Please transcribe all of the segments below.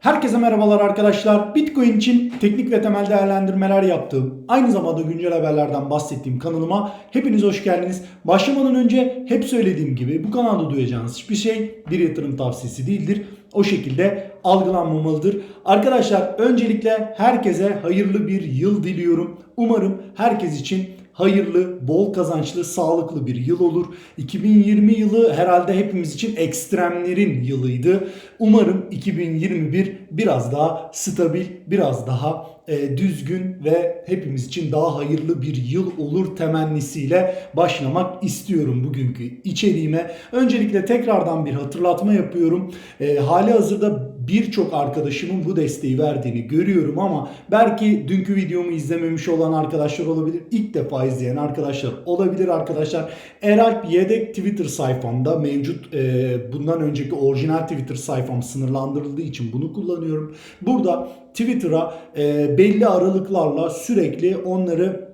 Herkese merhabalar arkadaşlar. Bitcoin için teknik ve temel değerlendirmeler yaptığım, aynı zamanda güncel haberlerden bahsettiğim kanalıma hepiniz hoş geldiniz. Başlamadan önce hep söylediğim gibi bu kanalda duyacağınız hiçbir şey bir yatırım tavsiyesi değildir. O şekilde algılanmamalıdır. Arkadaşlar öncelikle herkese hayırlı bir yıl diliyorum. Umarım herkes için hayırlı, bol kazançlı, sağlıklı bir yıl olur. 2020 yılı herhalde hepimiz için ekstremlerin yılıydı. Umarım 2021 biraz daha stabil, biraz daha e, düzgün ve hepimiz için daha hayırlı bir yıl olur temennisiyle başlamak istiyorum bugünkü içeriğime. Öncelikle tekrardan bir hatırlatma yapıyorum. E, hali hazırda birçok arkadaşımın bu desteği verdiğini görüyorum ama belki dünkü videomu izlememiş olan arkadaşlar olabilir. İlk defa izleyen arkadaşlar olabilir arkadaşlar. Eralp Yedek Twitter sayfamda mevcut e, bundan önceki orijinal Twitter sayfam sınırlandırıldığı için bunu kullanıyorum. Burada Twitter'a e, belli aralıklarla sürekli onları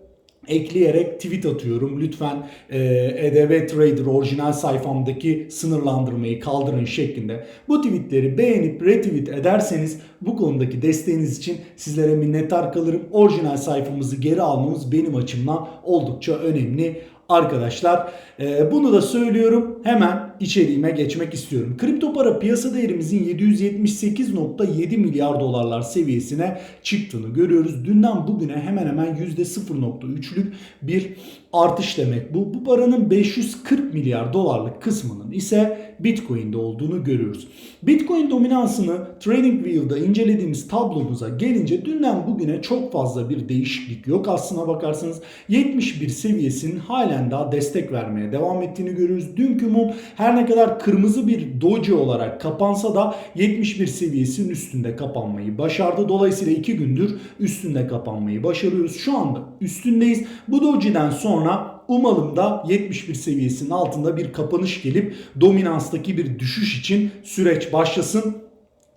ekleyerek tweet atıyorum. Lütfen e, EDV Trader orijinal sayfamdaki sınırlandırmayı kaldırın şeklinde. Bu tweetleri beğenip retweet ederseniz bu konudaki desteğiniz için sizlere minnettar kalırım. Orijinal sayfamızı geri almamız benim açımdan oldukça önemli. Arkadaşlar e, bunu da söylüyorum hemen içeriğime geçmek istiyorum. Kripto para piyasa değerimizin 778.7 milyar dolarlar seviyesine çıktığını görüyoruz. Dünden bugüne hemen hemen %0.3'lük bir artış demek. Bu, bu paranın 540 milyar dolarlık kısmının ise Bitcoin'de olduğunu görüyoruz. Bitcoin dominansını TradingView'da incelediğimiz tablomuza gelince dünden bugüne çok fazla bir değişiklik yok. Aslına bakarsanız 71 seviyesinin halen daha destek vermeye devam ettiğini görüyoruz. Dünkü mum her ne kadar kırmızı bir doji olarak kapansa da 71 seviyesinin üstünde kapanmayı başardı. Dolayısıyla 2 gündür üstünde kapanmayı başarıyoruz. Şu anda üstündeyiz. Bu dojiden sonra Umalım da 71 seviyesinin altında bir kapanış gelip dominanstaki bir düşüş için süreç başlasın.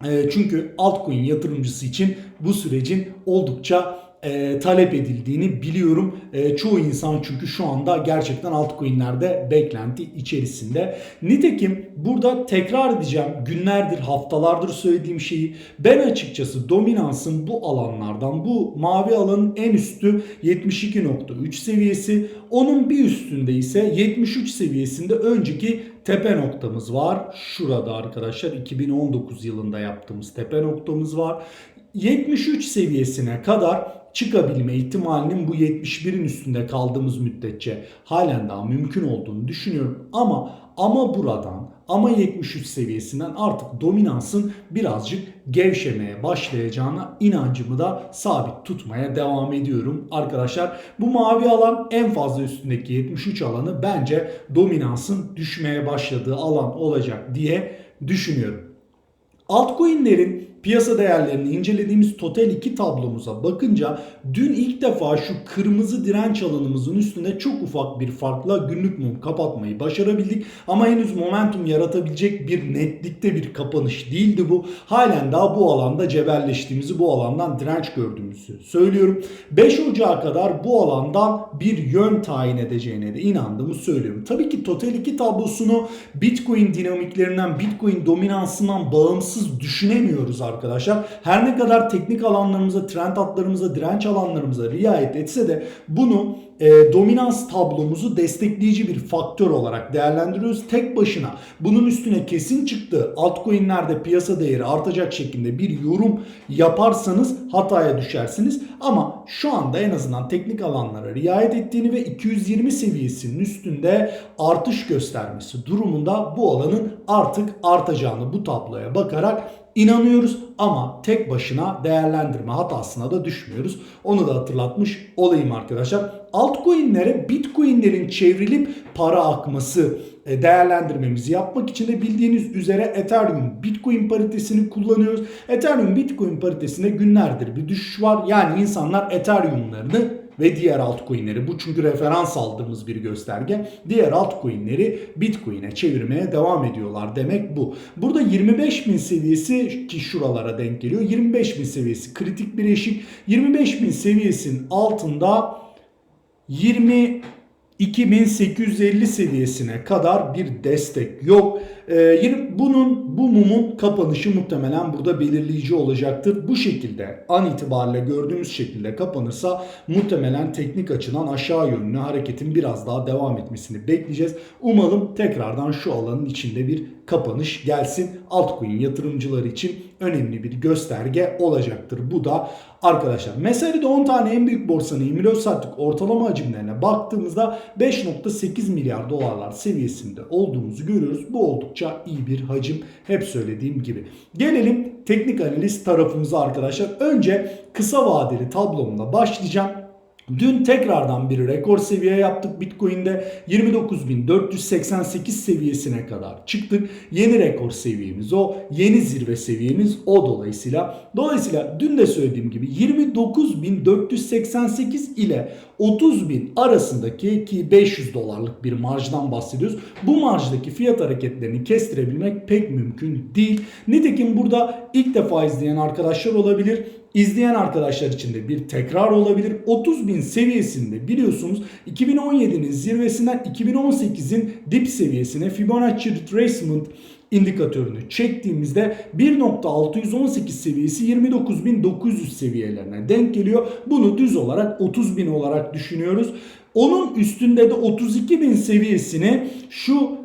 Çünkü altcoin yatırımcısı için bu sürecin oldukça e, talep edildiğini biliyorum. E, çoğu insan çünkü şu anda gerçekten altcoin'lerde beklenti içerisinde. Nitekim burada tekrar edeceğim günlerdir haftalardır söylediğim şeyi ben açıkçası dominansın bu alanlardan bu mavi alanın en üstü 72.3 seviyesi onun bir üstünde ise 73 seviyesinde önceki tepe noktamız var. Şurada arkadaşlar 2019 yılında yaptığımız tepe noktamız var. 73 seviyesine kadar çıkabilme ihtimalinin bu 71'in üstünde kaldığımız müddetçe halen daha mümkün olduğunu düşünüyorum. Ama ama buradan ama 73 seviyesinden artık dominansın birazcık gevşemeye başlayacağına inancımı da sabit tutmaya devam ediyorum arkadaşlar. Bu mavi alan en fazla üstündeki 73 alanı bence dominansın düşmeye başladığı alan olacak diye düşünüyorum. Altcoin'lerin piyasa değerlerini incelediğimiz Total 2 tablomuza bakınca dün ilk defa şu kırmızı direnç alanımızın üstünde çok ufak bir farkla günlük mum kapatmayı başarabildik. Ama henüz momentum yaratabilecek bir netlikte bir kapanış değildi bu. Halen daha bu alanda cebelleştiğimizi, bu alandan direnç gördüğümüzü söylüyorum. 5 Ocağı kadar bu alandan bir yön tayin edeceğine de inandığımı söylüyorum. Tabii ki Total 2 tablosunu Bitcoin dinamiklerinden, Bitcoin dominansından bağımsız düşünemiyoruz arkadaşlar. Her ne kadar teknik alanlarımıza, trend hatlarımıza, direnç alanlarımıza riayet etse de bunu e, dominans tablomuzu destekleyici bir faktör olarak değerlendiriyoruz. Tek başına bunun üstüne kesin çıktı. Altcoin'lerde piyasa değeri artacak şeklinde bir yorum yaparsanız hataya düşersiniz. Ama şu anda en azından teknik alanlara riayet ettiğini ve 220 seviyesinin üstünde artış göstermesi durumunda bu alanın artık artacağını bu tabloya bakarak inanıyoruz ama tek başına değerlendirme hatasına da düşmüyoruz. Onu da hatırlatmış olayım arkadaşlar. Altcoin'lere Bitcoin'lerin çevrilip para akması e, değerlendirmemizi yapmak için de bildiğiniz üzere Ethereum Bitcoin paritesini kullanıyoruz. Ethereum Bitcoin paritesinde günlerdir bir düşüş var. Yani insanlar Ethereum'larını ve diğer altcoin'leri bu çünkü referans aldığımız bir gösterge. Diğer altcoin'leri Bitcoin'e çevirmeye devam ediyorlar demek bu. Burada 25.000 seviyesi ki şuralara denk geliyor. 25.000 seviyesi kritik bir eşik. 25.000 seviyesinin altında 20 2850 seviyesine kadar bir destek yok. Ee, bunun bu mumun kapanışı muhtemelen burada belirleyici olacaktır. Bu şekilde an itibariyle gördüğümüz şekilde kapanırsa muhtemelen teknik açıdan aşağı yönlü hareketin biraz daha devam etmesini bekleyeceğiz. Umalım tekrardan şu alanın içinde bir kapanış gelsin. Altcoin yatırımcıları için önemli bir gösterge olacaktır. Bu da arkadaşlar. Meselede 10 tane en büyük borsanın 24 saatlik ortalama hacimlerine baktığımızda 5.8 milyar dolarlar seviyesinde olduğumuzu görüyoruz. Bu oldukça iyi bir hacim. Hep söylediğim gibi. Gelelim teknik analiz tarafımıza arkadaşlar. Önce kısa vadeli tablomla başlayacağım. Dün tekrardan bir rekor seviye yaptık Bitcoin'de 29.488 seviyesine kadar çıktık. Yeni rekor seviyemiz o. Yeni zirve seviyemiz o dolayısıyla. Dolayısıyla dün de söylediğim gibi 29.488 ile 30.000 arasındaki ki 500 dolarlık bir marjdan bahsediyoruz. Bu marjdaki fiyat hareketlerini kestirebilmek pek mümkün değil. Nitekim burada ilk defa izleyen arkadaşlar olabilir. İzleyen arkadaşlar için de bir tekrar olabilir. 30 bin seviyesinde biliyorsunuz 2017'nin zirvesinden 2018'in dip seviyesine Fibonacci Retracement indikatörünü çektiğimizde 1.618 seviyesi 29.900 seviyelerine denk geliyor. Bunu düz olarak 30.000 olarak düşünüyoruz. Onun üstünde de 32.000 seviyesini şu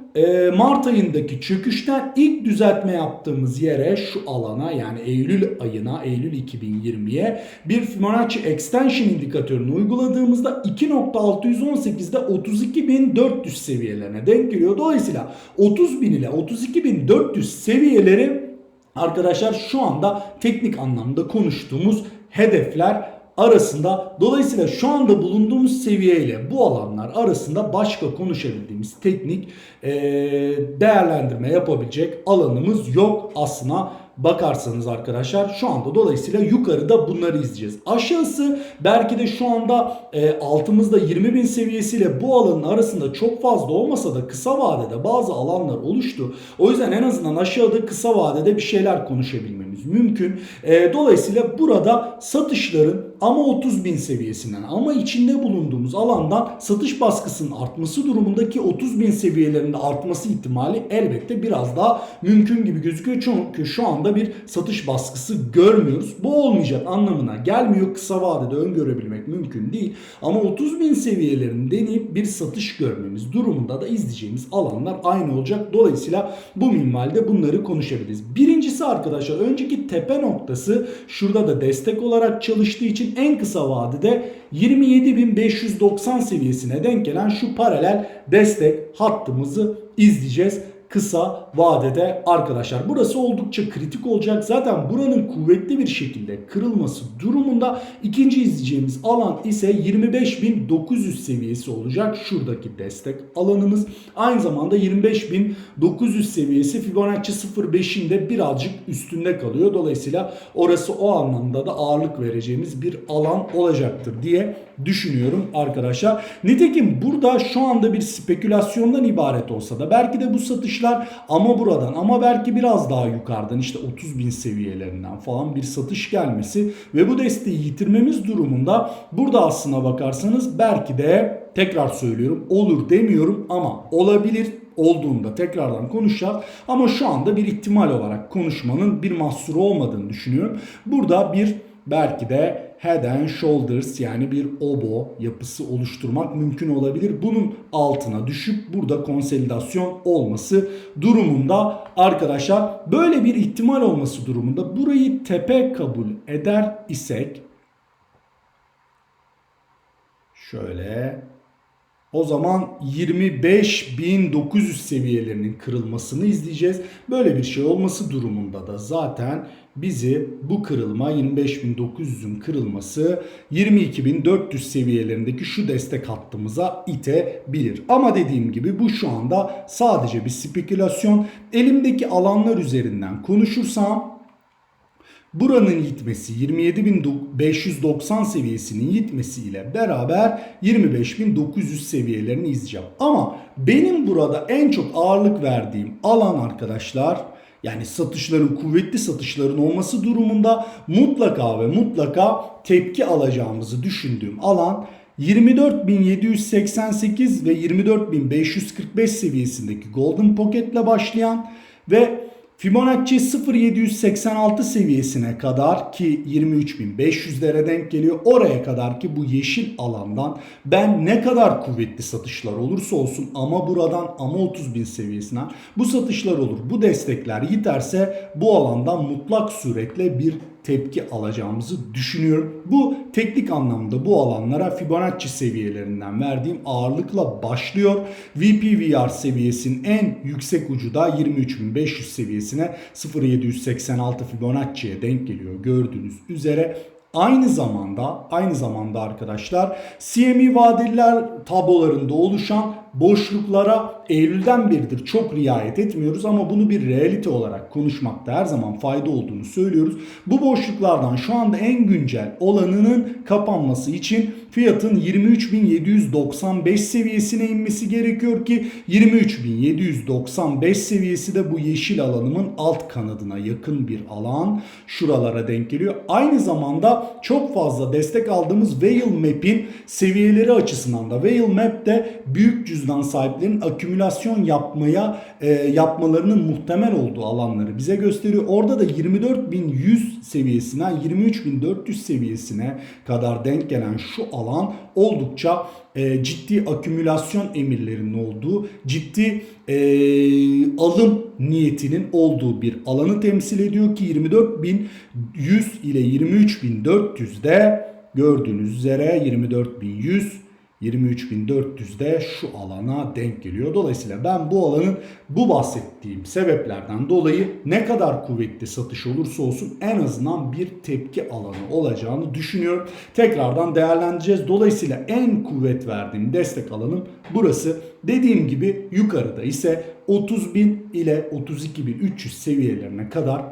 Mart ayındaki çöküşten ilk düzeltme yaptığımız yere şu alana yani Eylül ayına Eylül 2020'ye bir Fibonacci Extension indikatörünü uyguladığımızda 2.618'de 32.400 seviyelerine denk geliyor. Dolayısıyla 30.000 ile 32.400 seviyeleri arkadaşlar şu anda teknik anlamda konuştuğumuz hedefler arasında dolayısıyla şu anda bulunduğumuz seviyeyle bu alanlar arasında başka konuşabildiğimiz teknik eee, değerlendirme yapabilecek alanımız yok aslına bakarsanız arkadaşlar şu anda dolayısıyla yukarıda bunları izleyeceğiz. Aşağısı belki de şu anda e, altımızda 20 bin seviyesiyle bu alanın arasında çok fazla olmasa da kısa vadede bazı alanlar oluştu. O yüzden en azından aşağıda kısa vadede bir şeyler konuşabilmemiz mümkün. E, dolayısıyla burada satışların ama 30 bin seviyesinden ama içinde bulunduğumuz alandan satış baskısının artması durumundaki 30 bin seviyelerinde artması ihtimali elbette biraz daha mümkün gibi gözüküyor. Çünkü şu anda bir satış baskısı görmüyoruz. Bu olmayacak anlamına gelmiyor. Kısa vadede öngörebilmek mümkün değil. Ama 30 bin seviyelerini deneyip bir satış görmemiz durumunda da izleyeceğimiz alanlar aynı olacak. Dolayısıyla bu minvalde bunları konuşabiliriz. Birincisi arkadaşlar. Önceki tepe noktası şurada da destek olarak çalıştığı için en kısa vadede 27.590 seviyesine denk gelen şu paralel destek hattımızı izleyeceğiz kısa vadede arkadaşlar. Burası oldukça kritik olacak. Zaten buranın kuvvetli bir şekilde kırılması durumunda ikinci izleyeceğimiz alan ise 25.900 seviyesi olacak. Şuradaki destek alanımız. Aynı zamanda 25.900 seviyesi Fibonacci 0.5'in de birazcık üstünde kalıyor. Dolayısıyla orası o anlamda da ağırlık vereceğimiz bir alan olacaktır diye düşünüyorum arkadaşlar. Nitekim burada şu anda bir spekülasyondan ibaret olsa da belki de bu satışlar ama buradan ama belki biraz daha yukarıdan işte 30 bin seviyelerinden falan bir satış gelmesi ve bu desteği yitirmemiz durumunda burada aslına bakarsanız belki de tekrar söylüyorum olur demiyorum ama olabilir olduğunda tekrardan konuşacağız. Ama şu anda bir ihtimal olarak konuşmanın bir mahsuru olmadığını düşünüyorum. Burada bir belki de head and shoulders yani bir obo yapısı oluşturmak mümkün olabilir. Bunun altına düşüp burada konsolidasyon olması durumunda arkadaşlar böyle bir ihtimal olması durumunda burayı tepe kabul eder isek şöyle o zaman 25.900 seviyelerinin kırılmasını izleyeceğiz. Böyle bir şey olması durumunda da zaten bizi bu kırılma 25.900'ün kırılması 22.400 seviyelerindeki şu destek hattımıza itebilir. Ama dediğim gibi bu şu anda sadece bir spekülasyon. Elimdeki alanlar üzerinden konuşursam Buranın gitmesi 27.590 seviyesinin gitmesiyle beraber 25.900 seviyelerini izleyeceğim. Ama benim burada en çok ağırlık verdiğim alan arkadaşlar yani satışların kuvvetli satışların olması durumunda mutlaka ve mutlaka tepki alacağımızı düşündüğüm alan 24.788 ve 24.545 seviyesindeki Golden Pocket ile başlayan ve Fibonacci 0786 seviyesine kadar ki 23.500'lere denk geliyor. Oraya kadar ki bu yeşil alandan ben ne kadar kuvvetli satışlar olursa olsun ama buradan ama 30.000 seviyesinden bu satışlar olur. Bu destekler yeterse bu alandan mutlak suretle bir tepki alacağımızı düşünüyorum. Bu teknik anlamda bu alanlara Fibonacci seviyelerinden verdiğim ağırlıkla başlıyor. VPVR seviyesinin en yüksek ucu da 23.500 seviyesine 0786 Fibonacci'ye denk geliyor gördüğünüz üzere. Aynı zamanda aynı zamanda arkadaşlar CME vadeliler tablolarında oluşan boşluklara Eylül'den beridir çok riayet etmiyoruz ama bunu bir realite olarak konuşmakta her zaman fayda olduğunu söylüyoruz. Bu boşluklardan şu anda en güncel olanının kapanması için fiyatın 23.795 seviyesine inmesi gerekiyor ki 23.795 seviyesi de bu yeşil alanımın alt kanadına yakın bir alan. Şuralara denk geliyor. Aynı zamanda çok fazla destek aldığımız Whale Map'in seviyeleri açısından da Whale Map de büyük cüzdan sahiplerinin akümülasyon yapmaya e, yapmalarının muhtemel olduğu alanları bize gösteriyor. Orada da 24.100 seviyesinden 23.400 seviyesine kadar denk gelen şu alan oldukça e, ciddi akümülasyon emirlerinin olduğu, ciddi e, alım niyetinin olduğu bir alanı temsil ediyor ki 24.100 ile 23.400'de gördüğünüz üzere 24.100 23.400'de şu alana denk geliyor. Dolayısıyla ben bu alanın bu bahsettiğim sebeplerden dolayı ne kadar kuvvetli satış olursa olsun en azından bir tepki alanı olacağını düşünüyorum. Tekrardan değerlendireceğiz. Dolayısıyla en kuvvet verdiğim destek alanım burası. Dediğim gibi yukarıda ise 30.000 ile 32.300 seviyelerine kadar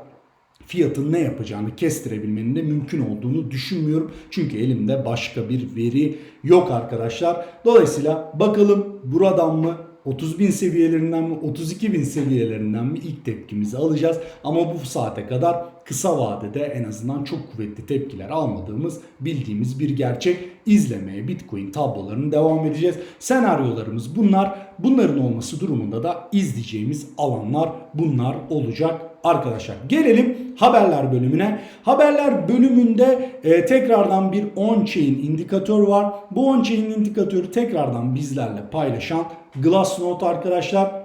fiyatın ne yapacağını kestirebilmenin de mümkün olduğunu düşünmüyorum. Çünkü elimde başka bir veri yok arkadaşlar. Dolayısıyla bakalım buradan mı 30 bin seviyelerinden mi 32 bin seviyelerinden mi ilk tepkimizi alacağız. Ama bu saate kadar kısa vadede en azından çok kuvvetli tepkiler almadığımız bildiğimiz bir gerçek. İzlemeye Bitcoin tablolarını devam edeceğiz. Senaryolarımız bunlar. Bunların olması durumunda da izleyeceğimiz alanlar bunlar olacak arkadaşlar. Gelelim haberler bölümüne. Haberler bölümünde e, tekrardan bir on-chain indikatör var. Bu on-chain indikatörü tekrardan bizlerle paylaşan Glassnode arkadaşlar.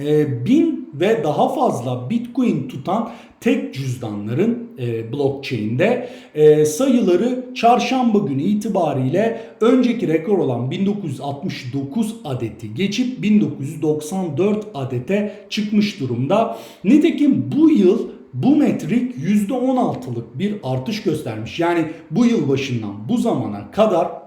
E, bin ve daha fazla Bitcoin tutan tek cüzdanların e, blockchain'de e, sayıları çarşamba günü itibariyle önceki rekor olan 1969 adeti geçip 1994 adete çıkmış durumda. Nitekim bu yıl bu metrik %16'lık bir artış göstermiş. Yani bu yıl başından bu zamana kadar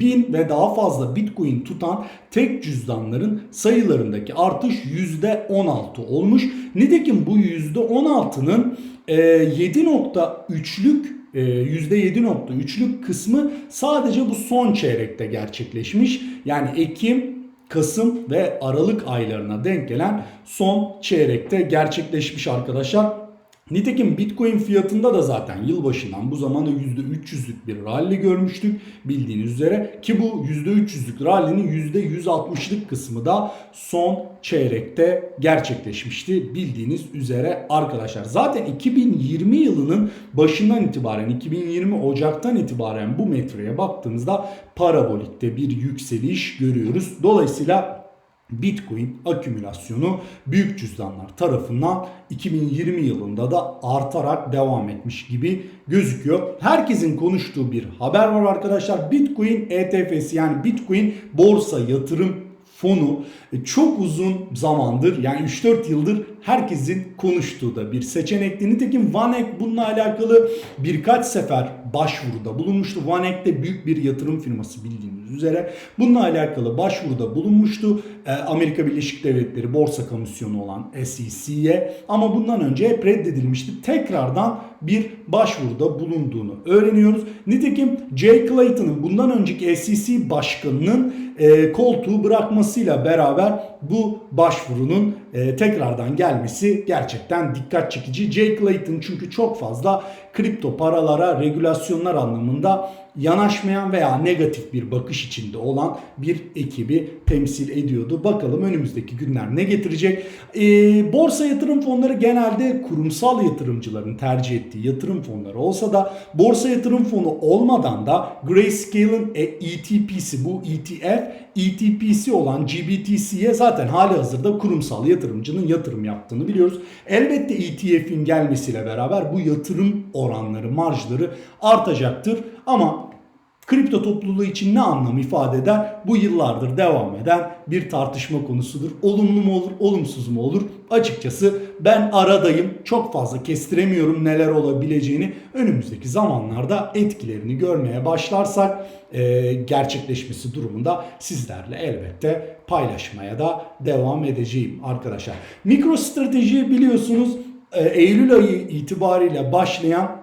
bin ve daha fazla bitcoin tutan tek cüzdanların sayılarındaki artış %16 olmuş. Nitekim bu %16'nın e, 7.3'lük %7.3'lük kısmı sadece bu son çeyrekte gerçekleşmiş. Yani Ekim, Kasım ve Aralık aylarına denk gelen son çeyrekte gerçekleşmiş arkadaşlar. Nitekim Bitcoin fiyatında da zaten yılbaşından bu zamanda %300'lük bir rally görmüştük bildiğiniz üzere ki bu %300'lük rally'nin %160'lık kısmı da son çeyrekte gerçekleşmişti bildiğiniz üzere arkadaşlar. Zaten 2020 yılının başından itibaren 2020 Ocak'tan itibaren bu metreye baktığımızda parabolikte bir yükseliş görüyoruz. Dolayısıyla Bitcoin akümülasyonu büyük cüzdanlar tarafından 2020 yılında da artarak devam etmiş gibi gözüküyor. Herkesin konuştuğu bir haber var arkadaşlar. Bitcoin ETF'si yani Bitcoin borsa yatırım fonu e, çok uzun zamandır yani 3-4 yıldır herkesin konuştuğu da bir seçenekti. Nitekim Vanek bununla alakalı birkaç sefer başvuruda bulunmuştu. Vanek de büyük bir yatırım firması bildiğiniz üzere. Bununla alakalı başvuruda bulunmuştu. E, Amerika Birleşik Devletleri Borsa Komisyonu olan SEC'ye ama bundan önce hep reddedilmişti. Tekrardan bir başvuruda bulunduğunu öğreniyoruz. Nitekim Jay Clayton'ın bundan önceki SEC başkanının e, koltuğu bırakmasıyla beraber bu başvurunun e, tekrardan gelmesi gerçekten dikkat çekici. Jay Clayton çünkü çok fazla kripto paralara regülasyonlar anlamında yanaşmayan veya negatif bir bakış içinde olan bir ekibi temsil ediyordu. Bakalım önümüzdeki günler ne getirecek? Ee, borsa yatırım fonları genelde kurumsal yatırımcıların tercih ettiği yatırım fonları olsa da borsa yatırım fonu olmadan da Grayscale'ın e, ETP'si bu ETF ETP'si olan GBTC'ye zaten hali hazırda kurumsal yatırımcının yatırım yaptığını biliyoruz. Elbette ETF'in gelmesiyle beraber bu yatırım oranları, marjları artacaktır. Ama kripto topluluğu için ne anlam ifade eder? Bu yıllardır devam eden bir tartışma konusudur. Olumlu mu olur, olumsuz mu olur? Açıkçası ben aradayım. Çok fazla kestiremiyorum neler olabileceğini. Önümüzdeki zamanlarda etkilerini görmeye başlarsak e, gerçekleşmesi durumunda sizlerle elbette paylaşmaya da devam edeceğim arkadaşlar. Mikro strateji biliyorsunuz e, Eylül ayı itibariyle başlayan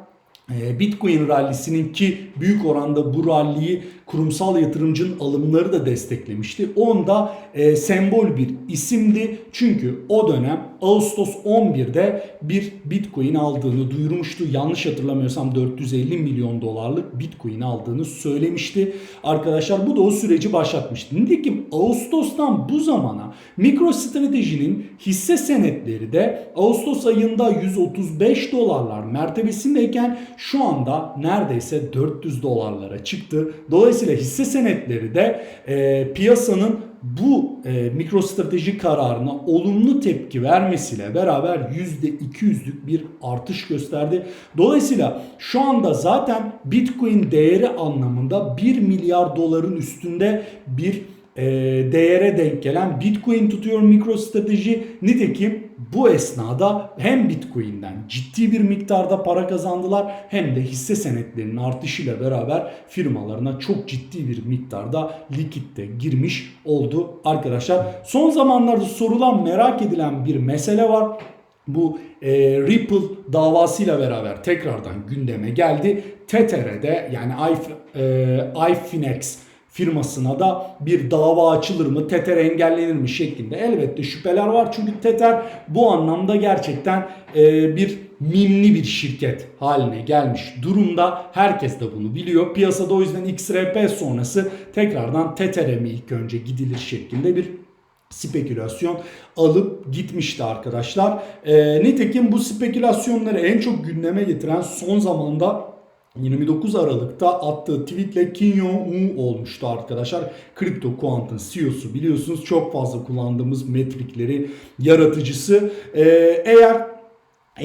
Bitcoin rallisinin ki büyük oranda bu ralliyi kurumsal yatırımcının alımları da desteklemişti. Onda e, sembol bir isimdi. Çünkü o dönem Ağustos 11'de bir Bitcoin aldığını duyurmuştu. Yanlış hatırlamıyorsam 450 milyon dolarlık Bitcoin aldığını söylemişti. Arkadaşlar bu da o süreci başlatmıştı. Nitekim Ağustos'tan bu zamana MicroStrategy'nin hisse senetleri de Ağustos ayında 135 dolarlar mertebesindeyken şu anda neredeyse 400 dolarlara çıktı. Dolayısıyla hisse senetleri de e, piyasanın bu e, mikrostrateji kararına olumlu tepki vermesiyle beraber %200'lük bir artış gösterdi. Dolayısıyla şu anda zaten Bitcoin değeri anlamında 1 milyar doların üstünde bir e, değere denk gelen Bitcoin tutuyor MicroStrateji. Nitekim bu esnada hem Bitcoin'den ciddi bir miktarda para kazandılar hem de hisse senetlerinin artışıyla beraber firmalarına çok ciddi bir miktarda likitte girmiş oldu arkadaşlar. Son zamanlarda sorulan merak edilen bir mesele var. Bu e, Ripple davasıyla beraber tekrardan gündeme geldi. Tethere'de yani I, e, iFinex firmasına da bir dava açılır mı, Tether engellenir mi şeklinde elbette şüpheler var. Çünkü Tether bu anlamda gerçekten e, bir mimli bir şirket haline gelmiş durumda. Herkes de bunu biliyor. Piyasada o yüzden XRP sonrası tekrardan Tether'e mi ilk önce gidilir şeklinde bir spekülasyon alıp gitmişti arkadaşlar. E, nitekim bu spekülasyonları en çok gündeme getiren son zamanda 29 Aralık'ta attığı tweetle Kim Jong-un olmuştu arkadaşlar. Crypto Quant'ın CEO'su biliyorsunuz çok fazla kullandığımız metrikleri yaratıcısı. Ee, eğer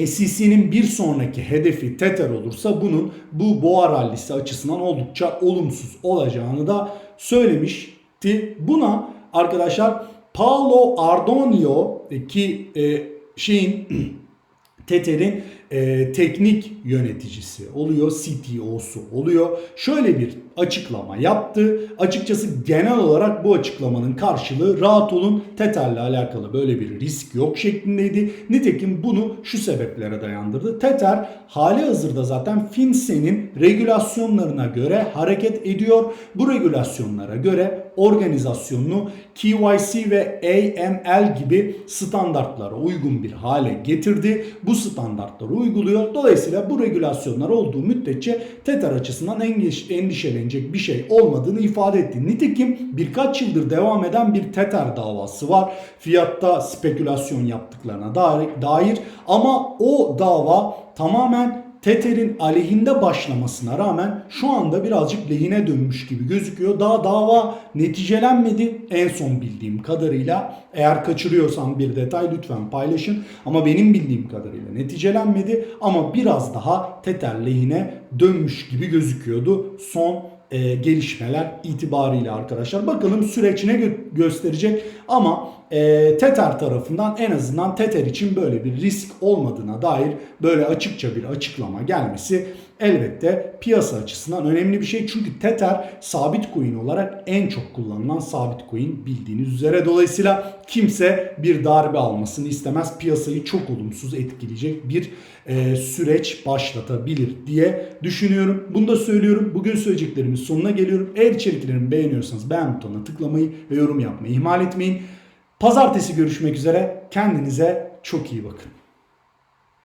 SEC'nin bir sonraki hedefi Tether olursa bunun bu boğa rallisi açısından oldukça olumsuz olacağını da söylemişti. Buna arkadaşlar Paolo Ardonio ki e, şeyin Tether'in e, teknik yöneticisi oluyor, CTO'su oluyor. Şöyle bir açıklama yaptı. Açıkçası genel olarak bu açıklamanın karşılığı rahat olun Tether'le alakalı böyle bir risk yok şeklindeydi. Nitekim bunu şu sebeplere dayandırdı. Tether hali hazırda zaten FinCEN'in regülasyonlarına göre hareket ediyor. Bu regülasyonlara göre organizasyonunu KYC ve AML gibi standartlara uygun bir hale getirdi. Bu standartları uyguluyor. Dolayısıyla bu regülasyonlar olduğu müddetçe Tether açısından endişelenecek bir şey olmadığını ifade etti. Nitekim birkaç yıldır devam eden bir Tether davası var. Fiyatta spekülasyon yaptıklarına dair ama o dava tamamen Tether'in aleyhinde başlamasına rağmen şu anda birazcık lehine dönmüş gibi gözüküyor. Daha dava neticelenmedi en son bildiğim kadarıyla. Eğer kaçırıyorsam bir detay lütfen paylaşın. Ama benim bildiğim kadarıyla neticelenmedi ama biraz daha Tether lehine dönmüş gibi gözüküyordu son e, gelişmeler itibariyle arkadaşlar. Bakalım süreç ne gö- gösterecek ama e, Tether tarafından en azından Tether için böyle bir risk olmadığına dair böyle açıkça bir açıklama gelmesi elbette piyasa açısından önemli bir şey. Çünkü Tether sabit coin olarak en çok kullanılan sabit coin bildiğiniz üzere. Dolayısıyla kimse bir darbe almasını istemez. Piyasayı çok olumsuz etkileyecek bir e, süreç başlatabilir diye düşünüyorum. Bunu da söylüyorum. Bugün söyleyeceklerimin sonuna geliyorum. Eğer içeriklerimi beğeniyorsanız beğen butonuna tıklamayı ve yorum yapmayı ihmal etmeyin. Pazartesi görüşmek üzere. Kendinize çok iyi bakın.